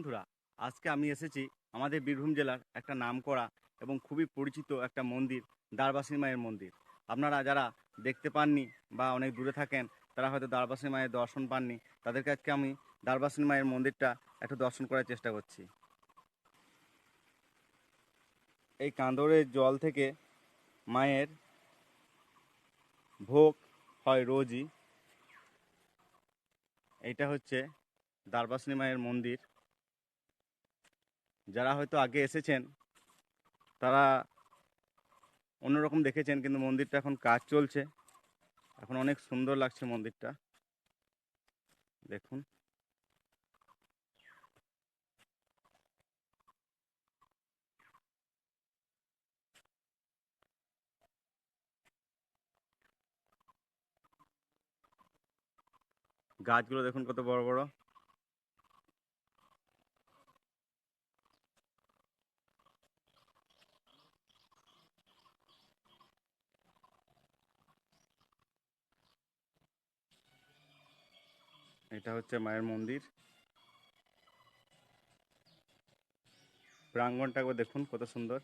বন্ধুরা, আজকে আমি এসেছি আমাদের বীরভূম জেলার একটা নামকরা এবং খুবই পরিচিত একটা মন্দির দ্বারবাসী মায়ের মন্দির। আপনারা যারা দেখতে পাননি বা অনেক দূরে থাকেন, তারা হয়তো দ্বারবাসী মায়ের দর্শন পাননি। তাদেরকে আজকে আমি দ্বারবাসী মায়ের মন্দিরটা একটু দর্শন করার চেষ্টা করছি। এই কাঁদরের জল থেকে মায়ের ভোগ হয় রোজই। এইটা হচ্ছে দ্বারবাসনী মায়ের মন্দির। যারা হয়তো আগে এসেছেন, তারা অন্যরকম দেখেছেন, কিন্তু মন্দিরটা এখন কাজ চলছে। এখন অনেক সুন্দর লাগছে মন্দিরটা। দেখুন। গাছগুলো দেখুন কত বড় বড়। এটা হচ্ছে মায়ের মন্দির। প্রাঙ্গনটা দেখুন কত সুন্দর।